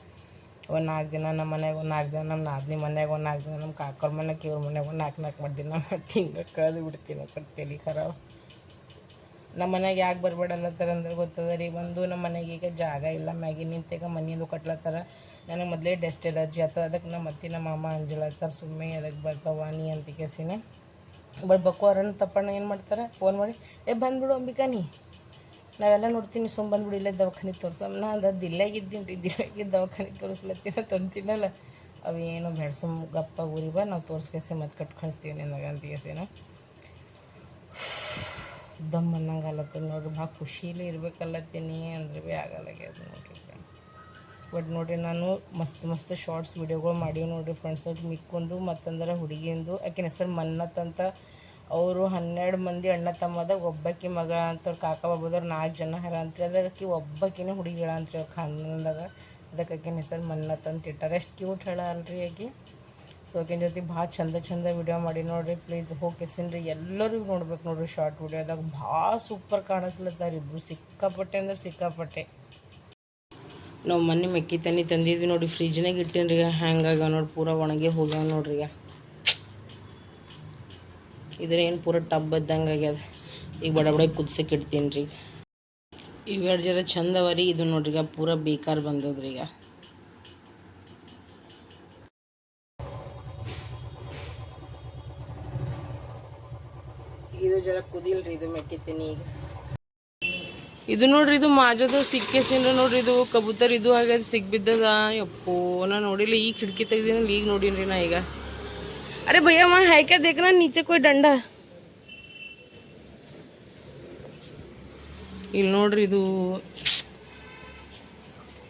ಒಂದು ನಾಲ್ಕು ದಿನ ನಮ್ಮ ಮನ್ಯಾಗ ಒಂದು ನಾಲ್ಕು ದಿನ ನಮ್ಮ ನಾದಿನಿ ಮನ್ಯಾಗ ಒಂದು ನಾಲ್ಕು ದಿನ ನಮ್ಮ ಕಾಕೋರ್ ಮನೆಗೆ ಇವ್ರ ಮನ್ಯಾಗ ಒಂದು ನಾಲ್ಕು ನಾಲ್ಕು ಮಾಡಿ ದಿನ ಹಿಂಗೆ ಕಳೆದು ಬಿಡ್ತೀನಿ ಕಲ್ತೀನಿ ಖರಾಬ್ ನಮ್ಮ ಮನ್ಯಾಗ ಯಾಕೆ ಬರಬೇಡಲ್ಲತ್ತಾರ ಅಂದ್ರೆ ಗೊತ್ತದ ರೀ ಒಂದು ನಮ್ಮ ಮನೆಗೆ ಈಗ ಜಾಗ ಇಲ್ಲ, ಮ್ಯಾಗಿ ನಿಂತಾಗ ಮನೆಯಿಂದ ಕಟ್ಲತ್ತಾರ. ನನಗೆ ಮೊದಲೇ ಡೆಸ್ಟ್ ಎಲರ್ಜಿ ಆತದ ಅದಕ್ಕೆ ನಮ್ಮ ಅತ್ತಿ ನಮ್ಮ ಅಮ್ಮ ಅಂಜಲತ್ತಾರ ಸುಮ್ಮನೆ ಅದಕ್ಕೆ ಬರ್ತಾವ ನೀ ಅಂತ ಕೇಸಿನ. ಬಟ್ ಅರಣ್ಣ ತಪ್ಪಣ್ಣ ಏನು ಮಾಡ್ತಾರೆ? ಫೋನ್ ಮಾಡಿ, ಏ ಬಂದ್ಬಿಡು ಅಂಬಿಕಾ ನೀ. ನಾವೆಲ್ಲ ನೋಡ್ತೀನಿ ಸುಮ್ಮನೆ ಇಲ್ಲೇ ದವಾಖಾನೆ ತೋರ್ಸಮ್ ನಾ ಅದು ದಿಲ್ಲಾಗಿದ್ದೀನಿ ರೀ ದಿಲ್ಲಾಗಿದ್ದು ದವಾಖಾನೆ ತೋರಿಸ್ಲತ್ತೀನ ತಂತಿನಲ್ಲ. ಅವೇನು ಬೇಡ ಸುಮ್ಮ ಗಪ್ಪ ಊರಿ ಬಾ, ನಾವು ತೋರಿಸ್ಕೇಸಿ ಮತ್ತೆ ಕಟ್ ಕಳಿಸ್ತೀವಿ ನಿನಗೆ ಅಂತ ಕೇಸಿನ ದಮ್ ಅನ್ನಂಗೆ ನೋಡಿ ನೋಡ್ರಿ, ಭಾಳ ಖುಷಿಲಿ ಇರ್ಬೇಕಲ್ಲತ್ತೀನಿ ಅಂದ್ರೆ ಭೀ ಅದು ನೋಡ್ರಿ ಫ್ರೆಂಡ್ಸ್ ಬಟ್ ನೋಡ್ರಿ, ನಾನು ಮಸ್ತ್ ಮಸ್ತ್ ಶಾರ್ಟ್ಸ್ ವಿಡಿಯೋಗಳು ಮಾಡೀವಿ ನೋಡಿರಿ ಫ್ರೆಂಡ್ಸ್ ಅದು ಮಿಕ್ಕೊಂದು ಮತ್ತಂದ್ರೆ ಹುಡುಗಿಂದು, ಆಕಿನ ಹೆಸರು ಮನ್ನತ್ ಅಂತ ಅವರು ಹನ್ನೆರಡು ಮಂದಿ ಅಣ್ಣ ತಮ್ಮದಾಗ ಒಬ್ಬಾಕಿ ಮಗ ಅಂತವ್ರು ಕಾಕ ಬಾಬದವ್ರು ನಾಲ್ಕು ಜನ ಹರ ಅಂತ್ರಿ. ಅದಕ್ಕೆ ಒಬ್ಬಾಕಿನೇ ಹುಡುಗಿಳ ಅಂತ್ರಿ ಅವ್ರ ಖಾನದಾಗ ಅದಕ್ಕೆ ಆಕಿನ ಹೆಸರು ಮನ್ನತ್ ಅಂತ ಇಟ್ಟಾರೆ. ಎಷ್ಟು ಕ್ಯೂಟ್ ಹೇಳ ಅಲ್ರಿ ಆಕಿ. ಸೊ ಆಕಿನ ಜೊತೆ ಭಾಳ ಚಂದ ಚಂದ ವಿಡಿಯೋ ಮಾಡಿ ನೋಡಿರಿ. ಪ್ಲೀಸ್ ಹೋಗಿಸಿನ್ರಿ ಎಲ್ಲರಿಗೂ ನೋಡ್ಬೇಕು ನೋಡ್ರಿ ಶಾರ್ಟ್ ವಿಡಿಯೋದಾಗ ಭಾಳ ಸೂಪರ್ ಕಾಣಿಸ್ಲತ್ತಾರ ಇಬ್ಬರು ಸಿಕ್ಕಾಪಟ್ಟೆ ಅಂದ್ರೆ ಸಿಕ್ಕಾಪಟ್ಟೆ. ನಾವು ಮೊನ್ನೆ ಮೆಕ್ಕಿ ತನಿ ತಂದಿದ್ವಿ ನೋಡಿ ಫ್ರಿಜ್ನಾಗ ಇಟ್ಟೇನ್ರಿ. ಹ್ಯಾಂಗ ಹ್ಯಾಂಗಾಗ ನೋಡಿ ಪೂರ ಒಣಗಿ ಹೋಗ್ಯಾವ ನೋಡ್ರಿ ಈಗ ಇದ್ರ ಪೂರ ಟಬ್ ಇದ್ದಂಗೆ ಆಗ್ಯದ. ಈಗ ಬಡ ಬಡ ಕುದ್ಸಕ್ಕೆ ಇಡ್ತೀನಿ ರೀ ಇವೆರಡು ಜರ ಚಂದವ ರೀ ಇದು ನೋಡ್ರಿ ಈಗ ಪೂರ ಬೇಕಾರ ಬಂದದ್ರಿ ಈಗ. ಇದು ಜರ ಕುದಿಲ್ರಿ, ಇದು ಮೆಕ್ಕಿತೀನಿ ಈಗ. ಇದು ನೋಡ್ರಿ, ಇದು ಮಾಜದ ಸಿಕ್ಕೇಸಿನ್ರ ನೋಡ್ರಿ, ಇದು ಕಬೂತರ್ ಇದು ಹಾಗೆ ಸಿಗ್ಬಿದ್ದದ. ಯಪ್ಪೋ, ನಾ ನೋಡಿಲ್ಲ ಈಗ ಕಿಟಕಿ ತೆಗ್ದಿನ ಈಗ ನೋಡಿನ್ರಿ ನಾ ಈಗ. ಅರೆ ಭಯ್ಯ वहाँ है क्या देखना नीचे कोई डंडा ಇಲ್ಲಿ ನೋಡ್ರಿ ಇದು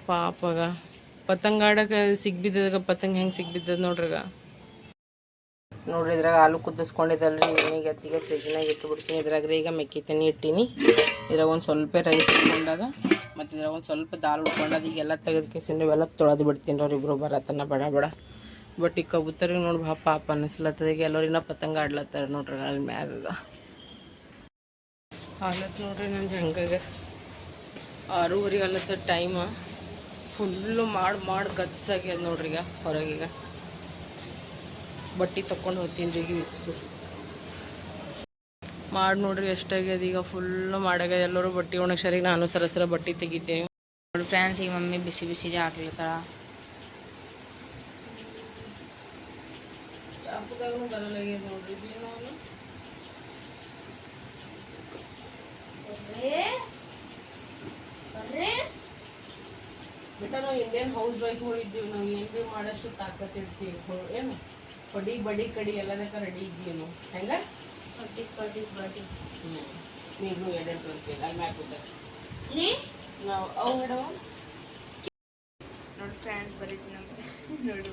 ಪಾಪಗ ಪತಂಗ ಆಡಕ್ಕೆ ಸಿಗ್ಬಿದ್ದದಾಗ ಪತಂಗ ಹೆಂಗೆ ಸಿಗ್ಬಿದ್ದದ ನೋಡ್ರಿಗ ನೋಡ್ರಿ ಇದ್ರಾಗ ಹಾಲು ಕುದಿಸ್ಕೊಂಡಿದ್ದಲ್ರಿ ಈಗ ಎತ್ತಿಗೆ ಫ್ರಿಜ್ನಾಗ ಇಟ್ಟು ಬಿಡ್ತೀನಿ ಇದ್ರಾಗ ರೀ ಈಗ ಮೆಕ್ಕಿ ತನಿ ಇಟ್ಟೀನಿ ಇದ್ರಾಗ ಒಂದು ಸ್ವಲ್ಪ ರೈಸ್ ಇಟ್ಕೊಂಡಾಗ ಮತ್ತು ಇದ್ರಾಗ ಒಂದು ಸ್ವಲ್ಪ ದಾಲ್ ಉಟ್ಕೊಂಡಾಗ ಈಗೆಲ್ಲ ತೆಗೆದ್ಕೇಸಿಂದ ಇವೆಲ್ಲ ತೊಳೆದು ಬಿಡ್ತೀನಿ ಅವ್ರು ಇಬ್ರು ಬರತನ ಬಡ ಬಡ ಬಟ್ ಈ ಕಬೂತರಿಗೆ ನೋಡಿ ಭಾಳ ಪಾಪ ಅನ್ನಿಸ್ಲತ್ತದ ಈಗ ಎಲ್ಲರಿನ ಪತಂಗ ಆಡ್ಲತ್ತಾರ ನೋಡ್ರಿ ಅಲ್ಲಿ ಮ್ಯಾಗ ಹಾಲತ್ ನೋಡ್ರಿ ನಂಗೆ ಹಂಗಾಗ ಆರೂವರೆಗೆ ಅಲ್ಲತ್ತ ಟೈಮ ಫುಲ್ಲು ಮಾಡಿ ಮಾಡಿ ಗಚ್ಚಾಗ್ಯದ ನೋಡ್ರಿ ಈಗ ಹೊರಗೀಗ ಬಟ್ಟೆ ತಕೊಂಡು ಹೋಗ್ತೀನಿ ರೀ ಈಗ ಮಾಡಿ ನೋಡ್ರಿ ಎಷ್ಟಾಗ್ಯದ ಈಗ ಫುಲ್ಲು ಮಾಡಾಗ ಎಲ್ಲರೂ ಬಟ್ಟೆ ಒಣಗ್ಸರಿಗೆ ನಾನು ಸರಸರ ಸರ ಬಟ್ಟೆ ತೆಗಿತೀನಿ ನೋಡಿ ಫ್ರೆಂಡ್ಸ್ ಈಗ ಮಮ್ಮಿ ಬಿಸಿ ಬಿಸಿ ಹಾಕ್ಲತ್ತಾಳ ಚಾಪುದಾಗೂ ಬರಲಾಗ್ಯದ ನೋಡ್ರಿ ಇದು ಏನೋ ಅವನು. ಬಿಟ್ಟ ನಾವು ಇಂಡಿಯನ್ ಹೌಸ್ ವೈಫ್ ಇದ್ದೀವಿ ನಾವು ಏನು ಭೀ ಮಾಡೋಷ್ಟು ತಾಕತ್ ಇರ್ತೀವಿ ಏನು? ಬಡಿ ಬಡಿ ಕಡಿ ಎಲ್ಲದಕ್ಕ ರೆಡಿ ಇದ್ದೀವಿ ನಾವು. ಹೆಂಗ? ಬಡಿ ಕಟ್ಟಿ ಬಡಿ. ಹ್ಞೂ ನೀವು ಎರಡೆರಡು ತೋರ್ತೀವಿ ಅಲ್ಲಿ ಮ್ಯಾಕ್ ನೀ? ನಾವು ಅವು ಮೇಡಮ್? ನೋಡಿ ಫ್ರೆಂಡ್ಸ್ ಬರೀತೀನಿ ನಮಗೆ. ನೋಡಿ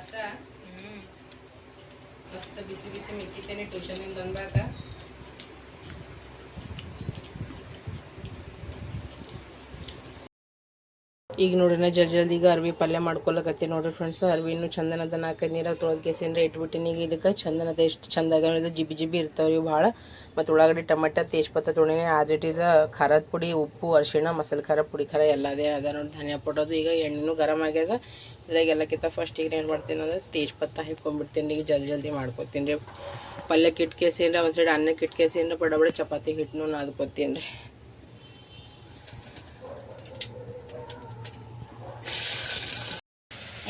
ನಾಷ್ಟ ಮಸ್ತ್ ಬಿಸಿ ಬಿಸಿ ಮಿಕ್ಕಿತೇನೆ ಬಂದಾಗ. ಈಗ ನೋಡ್ರಿ ಈಗ ಅರ್ವಿ ಪಲ್ಯ ಮಾಡ್ಕೊಳಕತ್ತಿ ನೋಡ್ರಿ ಫ್ರೆಂಡ್ಸ್ ಅರ್ವಿ ಇನ್ನೂ ಚಂದನದ ನಾಲ್ಕೈದು ನೀರಾಗ ತೊಳೆದು ಕೇಸಿಂದ್ರೆ ಇಟ್ಬಿಟ್ಟಿನಿ. ಈಗ ಇದಕ್ಕೆ ಚಂದನದ ಎಷ್ಟು ಚಂದಾಗ ಜಿಬಿ ಜಿಬಿ ಇರ್ತಾವ್ರಿ ಭಾಳ. ಮತ್ತು ಉಳ್ಳಾಗಡ್ಡಿ ಟಮಟ ತೇಜ್ಪತ್ತ ತೊಗೊಂಡಿನಿ ಆಸ್ ಇಟ್ ಈಸ್ ಖಾರದ ಪುಡಿ ಉಪ್ಪು ಅರಿಶಿಣ ಮಸಾಲೆ ಖಾರ ಪುಡಿ ಖಾರ ಎಲ್ಲದೇ ಅದ ನೋಡಿ ಧನಿಯಾ ಪೌಡರ್ ಈಗ ಎಣ್ಣೆನೂ ಗರಮ್ ಆಗ್ಯದ. ಇದ್ರಾಗ ಎಲ್ಲಕ್ಕಿಂತ ಫಸ್ಟ್ ಈಗ ಏನು ಮಾಡ್ತೀನಿ ಅಂದ್ರೆ ತೇಜ್ಪತ್ತ ಹಿಟ್ಕೊಂಡ್ಬಿಡ್ತೀನಿ ಈಗ ಜಲ್ದಿ ಜಲ್ದಿ ಮಾಡ್ಕೊತೀನಿ ರೀ. ಪಲ್ಯಕ್ಕೆ ಇಟ್ಕೇಸಿಂದ್ರೆ ಒಂದು ಸೈಡ್ ಅನ್ನಕ್ಕೆ ಇಟ್ಕೇಸಿಂದ್ರೆ ಬಡ ಬಡ ಚಪಾತಿ ಹಿಟ್ಟನ್ನು ನಾದ್ಕೊತೀನಿ ರೀ.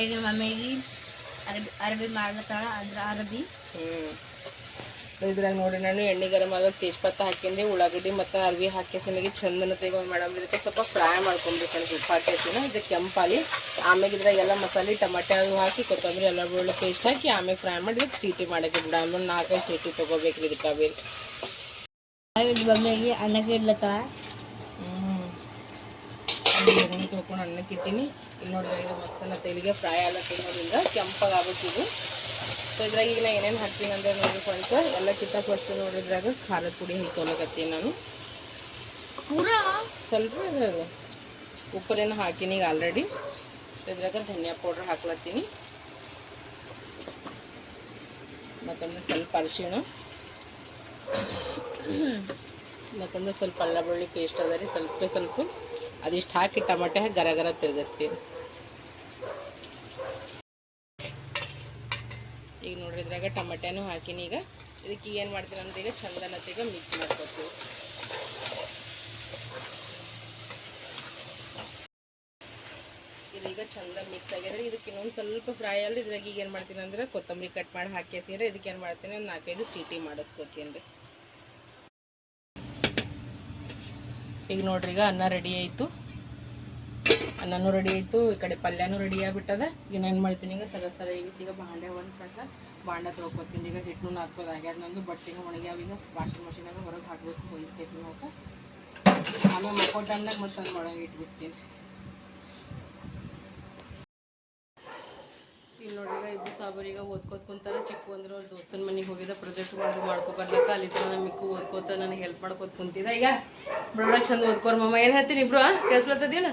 ಈಗ ಮಮ್ಮಿಗೆ ಅರಬಿ ಅರಬಿ ಮಾಡ್ಲತ್ತಾಳ ಅದ್ರ ಅರಬಿ. ಹ್ಞೂ ಇದ್ರಾಗ ನೋಡಿ ನಾನು ಎಣ್ಣೆ ಗರಂ ಆದಾಗ ತೇಜ್ಪತ್ತ ಹಾಕಿಂದೆ ಉಳ್ಳಾಗಡ್ಡಿ ಮತ್ತು ಅರ್ವಿ ಹಾಕಿಸಿನಾಗಿ ಚಂದನ ತೆಗೊಂಡು ಮೇಡಮ್ ಇದಕ್ಕೆ ಸ್ವಲ್ಪ ಫ್ರೈ ಮಾಡ್ಕೊಂಡ್ಬೇಕು ಉಪ್ಪು ಹಾಕಿಸಿನ ಇದು ಕೆಂಪಾಲಿ. ಆಮೇಲೆ ಇದ್ರಾಗೆಲ್ಲ ಮಸಾಲೆ ಟಮಾಟೆ ಅದು ಹಾಕಿ ಕೊತ್ತಂಬರಿ ಎಲ್ಲ ಒಳ್ಳೆ ಪೇಸ್ಟ್ ಹಾಕಿ ಆಮೇಲೆ ಫ್ರೈ ಮಾಡಿ ಇದಕ್ಕೆ ಸೀಟಿ ಮಾಡಕ್ಕೆ ಬಿಡ. ಆಮೇಲೆ ನಾಲ್ಕೈದು ಸೀಟಿ ತೊಗೋಬೇಕ್ರಿ ಇದಕ್ಕೆ ಬೇರೆ ಬಂದಾಗಿ ಅನ್ನಕ್ಕೆ ಇಡ್ಲತ್ತ ಹ್ಞೂ ತೊಳ್ಕೊಂಡು ಅನ್ನಕ್ಕೆ ಇಟ್ಟಿನಿ. ಇಲ್ಲಿ ನೋಡಿ ಇದು ಮಸ್ತನ ತೆಲಿಗೆ ಫ್ರೈ ಆಗ ತಿನ್ನೋದ್ರಿಂದ ಆಗ್ಬೇಕು ಇದು ಸೊ ಇದ್ರಾಗ ಈಗ ನಾ ಏನೇನು ಹಾಕ್ತೀನಿ ಅಂದ್ರೆ ನೋಡಿ ಫ್ರೆಂಡ್ಸ್ ಎಲ್ಲಕ್ಕಿಂತ ಫಸ್ಟ್ ನೋಡಿದ್ರಾಗ ಖಾರದ ಪುಡಿ ಹಾಕೊಳಕತ್ತೀನಿ ನಾನು. ಸ್ವಲ್ಪ ಉಪ್ಪರೇನು ಹಾಕಿನಿ ಈಗ ಆಲ್ರೆಡಿ ಇದ್ರಾಗ ಧನಿಯಾ ಪೌಡ್ರ್ ಹಾಕ್ಲತ್ತೀನಿ. ಮತ್ತೊಂದು ಸ್ವಲ್ಪ ಅರಿಶಿಣ. ಮತ್ತೊಂದು ಸ್ವಲ್ಪ ಅಲ್ಲ ಬೆಳ್ಳುಳ್ಳಿ ಪೇಸ್ಟ್ ಅದ ರೀ ಸ್ವಲ್ಪ ಸ್ವಲ್ಪ. ಅದಿಷ್ಟು ಹಾಕಿ ಟಮಾಟೆ ಹಾಕಿ ಗರ ಗರ ತಿರ್ಗಿಸ್ತೀನಿ ಈಗ ನೋಡ್ರಿ ಇದ್ರಾಗ ಟಮಟೆನೂ ಹಾಕಿನಿ ಈಗ. ಇದಕ್ಕೆ ಏನು ಮಾಡ್ತೀನಿ ಅಂದ್ರೆ ಈಗ ಚಂದನತ್ತೀಗ ಮಿಕ್ಸ್ ಮಾಡ್ಕೊತೀವಿ. ಇದೀಗ ಚಂದ ಮಿಕ್ಸ್ ಆಗಿದ್ರೆ ಇದಕ್ಕೆ ಇನ್ನೊಂದು ಸ್ವಲ್ಪ ಫ್ರೈ ಅಲ್ಲ ಇದ್ರಾಗ ಈಗ ಏನು ಮಾಡ್ತೀನಿ ಅಂದ್ರೆ ಕೊತ್ತಂಬರಿ ಕಟ್ ಮಾಡಿ ಹಾಕಿಸಿದ್ರೆ ಇದಕ್ಕೆ ಏನು ಮಾಡ್ತೀನಿ ಒಂದು ನಾಲ್ಕೈದು ಸೀಟಿ ಮಾಡಿಸ್ಕೊತೀನಿ ಈಗ ನೋಡ್ರಿ ಈಗ ಅನ್ನ ರೆಡಿ ಆಯಿತು. ಅನ್ನನೂ ರೆಡಿ ಆಯಿತು, ಈ ಕಡೆ ಪಲ್ಯನೂ ರೆಡಿ ಆಗಿಬಿಟ್ಟದ. ಈಗ ಏನು ಮಾಡ್ತೀನಿ ಈಗ ಸರ ಸರ ಈಗ ಸಿಗ ಬಾಂಡೆ ಒಂದು ಫ್ರೆಂಡ್ಸ ಬಾಂಡ ತೊಗೊತೀನಿ ಈಗ ಹಿಟ್ಟು ನಾದ್ಕೋದು ಆಗ್ಯದ ನಂದು ಬಟ್ಟೆನೂ ಒಣಗ್ಯಾವ ಈಗ ವಾಷಿಂಗ್ ಮಷಿನಾಗ ಹೊರಗೆ ಹಾಕ್ಬೇಕು, ಹೋಗಿ ಕೇಸಿನ ಹೋಗ ಆಮೇಲೆ ಮಕ್ಕೋ ಟೈಮ್ನಾಗ ಮತ್ತೊಂದು ಒಳಗೆ ಇಟ್ಬಿಡ್ತೀನಿ. ನೋಡ್ರಿ ಈಗ ಇಬ್ಬರು ಸಾಬರೀಗ ಓದ್ಕೋತ ಕುಂತಾರ. ಚಿಕ್ಕು ಅಂದ್ರೆ ಅವ್ರ ದೋಸ್ತನ ಮನೆಗೆ ಹೋಗಿದ್ದ ಪ್ರಾಜೆಕ್ಟ್ ಮಾಡಿ ಮಾಡ್ಕೊ ಬರ್ಲಿಕ್ಕ. ಅಲ್ಲಿ ನಮ್ಮ ಮಿಕ್ಕು ಓದ್ಕೋತ ನನಗೆ ಹೆಲ್ಪ್ ಮಾಡ್ಕೋತ ಕುಂತಿದ ಈಗ ಬಿಡೋಣ ಚಂದ ಓದ್ಕೋರ್ ಮಮ್ಮ ಏನು ಹೇಳ್ತೀನಿ ಇಬ್ರು ಕೇಳಿಸ್ಲತ್ತದೇನ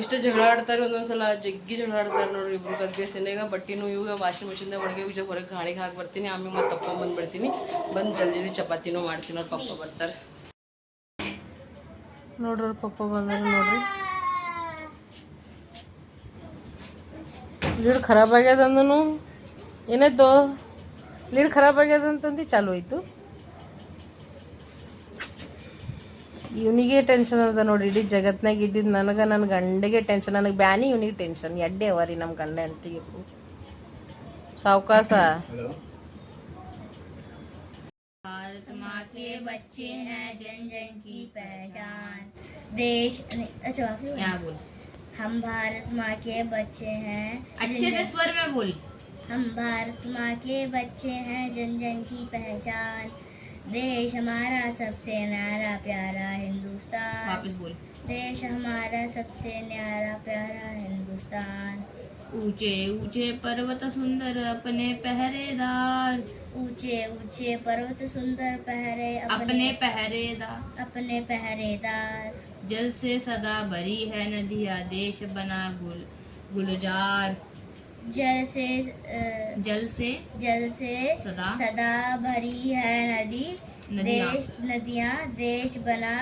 ಇಷ್ಟು ಜಗಳ ಆಡ್ತಾರೆ, ಒಂದೊಂದ್ಸಲ ಜಗ್ಗಿ ಜಗಳ ಆಡ್ತಾರೆ ನೋಡ್ರಿ ಇಬ್ರು ಗದ್ದೆ ಈಗ ಬಟ್ಟಿನೂ ಇವಾಗ ವಾಷಿಂಗ್ ಮಿಷಿನ್ದಾಗ ಒಳಗೆ ಬೀಜ ಹೊರಗೆ ಗಾಳಿಗೆ ಹಾಕಿ ಬರ್ತೀನಿ. ಆಮೇಲೆ ಮತ್ತೆ ತಕೊಂಡ್ ಬಂದ್ಬಿಡ್ತೀನಿ ಬಂದು ಜಲ್ದಿ ಜಲ್ದಿ ಚಪಾತಿನೂ ಮಾಡ್ತೀನಿ. ಅವ್ರ ಪಪ್ಪ ಬರ್ತಾರೆ. ನೋಡ್ರಿ ಅವ್ರ ಪಪ್ಪ ಬಂದಾರ ನೋಡ್ರಿ. ಲೀಡ್ ಖರಾಬ್ ಆಗ್ಯದ ಅಂದನು ಏನಾಯ್ತು ಲೀಡ್ ಖರಾಬ್ ಆಗ್ಯದ ಅಂತಂದು ಚಾಲು ಆಯಿತು ಇವನಿಗೆ ಟೆನ್ಷನ್ ಅದ ನೋಡಿ ಇಡೀ ಜಗತ್ನಾಗ ಇದ್ದಿದ್ದು ನನಗೆ ನನ್ನ ಗಂಡಿಗೆ ಟೆನ್ಷನ್ ನನಗೆ ಬ್ಯಾನಿ ಇವನಿಗೆ ಟೆನ್ಷನ್ ಎಡ್ಡೆ ಅವ ರೀ ನಮ್ಮ ಗಂಡ ಹೆಂಡ್ತಿಗೆ ಸಾವಕಾಸ ಹಲೋ भारत माँ के बच्चे हैं जन जन की पहचान देश नहीं, अच्छा वापस बोलो। हम भारत माँ के बच्चे हैं अच्छे से स्वर में बोल। हम भारत माँ के बच्चे हैं जन जन की पहचान। देश हमारा सबसे न्यारा प्यारा हिंदुस्तान। वापस बोल। देश हमारा सबसे न्यारा प्यारा हिंदुस्तान। ऊँचे ऊँचे पर्वत सुंदर अपने पहरेदार ऊँचे ऊँचे पर्वत सुंदर पहरे अपने पहरेदार अपने पहरेदार जल से सदा भरी है नदिया देश बना गुल गुलजार। जल से आ, जल से जल से सदा सदा भरी है नदी नदियाँ। देश नदिया देश बना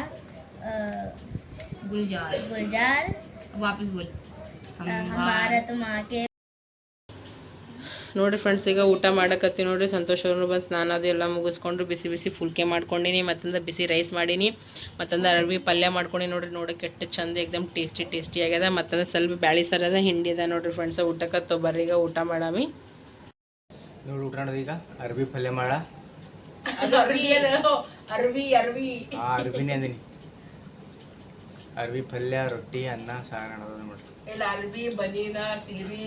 गुलजार। गुलजार। वापस बोल। हम हम भारत माँ के ನೋಡಿರಿ ಫ್ರೆಂಡ್ಸ್ ಈಗ ಊಟ ಮಾಡಕತ್ತಿ ನೋಡಿರಿ ಸಂತೋಷವ್ರೂ ಅವ್ರನ್ನು ಬಂದು ಸ್ನಾನ ಅದು ಎಲ್ಲ ಮುಗಿಸ್ಕೊಂಡು ಬಿಸಿ ಬಿಸಿ ಫುಲ್ಕೆ ಮಾಡ್ಕೊಂಡಿನಿ ಮತ್ತೊಂದು ಬಿಸಿ ರೈಸ್ ಮಾಡೀನಿ ಮತ್ತೊಂದು ಅರವಿ ಪಲ್ಯ ಮಾಡ್ಕೊಂಡು ನೋಡಿರಿ ನೋಡೋಕೆ ಎಷ್ಟು ಚಂದ ಎಕ್ದಮ್ ಟೇಸ್ಟಿ ಟೇಸ್ಟಿ ಆಗ್ಯದ ಮತ್ತೊಂದು ಸ್ವಲ್ಪ ಬ್ಯಾಳಿ ಸರ್ ಅದ ಹಿಂಡಿ ಅದ ನೋಡಿರಿ ಫ್ರೆಂಡ್ಸ್ ಊಟಕ್ಕೆ ಈಗ ಊಟ ಮಾಡಾಮಿ. ನೋಡಿ ಊಟ ಮಾಡೋದು ಈಗ ಅರ್ಬಿ ಪಲ್ಯ ಮಾಡ. ಅರ್ವಿ ಅರ್ವಿ ಅಂದಿನಿ. ಪಲ್ಯ ರೊಟ್ಟಿ ಅನ್ನ ಸಾರು ಮಾಡೋದು ನೋಡ್ರಿ. ಇಲ್ಲ ಅರ್ಬಿ ಬನೀನ ಸೀರಿ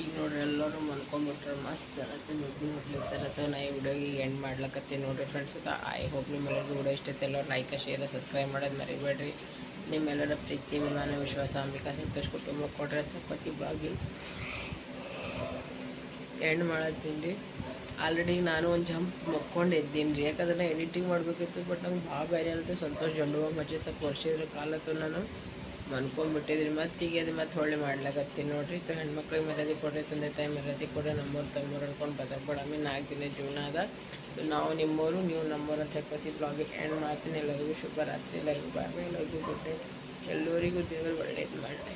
ಈಗ ನೋಡ್ರಿ ಎಲ್ಲರೂ ಮಲ್ಕೊಂಡ್ಬಿಟ್ರೆ ಮಸ್ತ್ ಇರತ್ತೆ, ನಿದ್ದೆ ಹೊಡ್ಲಿರ್ತಾರತ್ತೆ ನಾ ಈ ವಿಡಿಯೋಗೆ ಎಂಡ್ ಮಾಡ್ಲಕತ್ತೀನಿ ನೋಡ್ರಿ ಫ್ರೆಂಡ್ಸ್ ಐ ಹೋಪ್ ನಿಮ್ಮೆಲ್ಲರಿಗೂ ವಿಡಿಯೋ ಇಷ್ಟತೆ ಎಲ್ಲರೂ ಲೈಕ್ ಶೇರ್ ಸಬ್ಸ್ಕ್ರೈಬ್ ಮಾಡೋದು ಮರಿಬೇಡ್ರಿ. ನಿಮ್ಮೆಲ್ಲರ ಪ್ರೀತಿ ವಿಮಾನ ವಿಶ್ವಾಸ, ಅಂಬಿಕಾ, ಸಂತೋಷ್ ಕುಟುಂಬ ಕೊಡ್ರಿ ಅಂತ ಪ್ರತಿ ಬ್ಲಾಗಿ ಎಂಡ್ ಮಾಡತ್ತೀನಿ ರೀ. ಆಲ್ರೆಡಿ ನಾನು ಒಂದು ಜಂಪ್ ಮಕ್ಕೊಂಡು ಎದ್ದೀನಿ ರೀ. ಯಾಕಂದ್ರೆ ಎಡಿಟಿಂಗ್ ಮಾಡಬೇಕಿತ್ತು ಬಟ್ ನಂಗೆ ಭಾಳ ಬೇರೆ ಅಂತ ಸಂತೋಷ್ ಜಂಡುವ ಮಜ್ಜೆ ಸ್ವಲ್ಪ ವರ್ಷಿದ್ರ ಕಾಲತ್ತು ನಾನು. ಮನ್ಕೊಂಡ್ಬಿಟ್ಟಿದ್ರಿ ಮತ್ತೆ ಈಗ ಅದು ಮತ್ತೆ ಹೊಳ್ಳಿ ಮಾಡ್ಲಾಕತ್ತೀನಿ ನೋಡ್ರಿ. ತ ಹೆಣ್ಮಕ್ಳಿಗೆ ಮರ್ಯಾದೆ ಕೊಡ್ರಿ, ತಂದೆ ತಾಯಿ ಮರ್ಯಾದೆ ಕೊಡ್ರಿ ನಮ್ಮವ್ರು ತಮ್ಮವ್ರು ಅನ್ಕೊಂಡು ಬದಕ್ಬೇಡಮ್ಮಿ ನಾಲ್ಕು ದಿನ ಜೀವನ ಅದ. ನಾವು ನಿಮ್ಮೂರು, ನೀವು ನಮ್ಮವ್ರು ಅಂತ ಹೇಳ್ಕೊತಿ ಬ್ಲಾಗಿಗೆ ಎಂಡ್ ಮಾಡ್ತೀನಿ. ಎಲ್ಲರಿಗೂ ಶುಭರಾತ್ರಿ ಎಲ್ಲರಿಗೂ ಬಾಯ್ ಎಲ್ಲರಿಗೂ ಗುಡ್ ನೈಟ್ ಎಲ್ಲರಿಗೂ ದೇವರು ಒಳ್ಳೇದು ಮಾಡಲಿ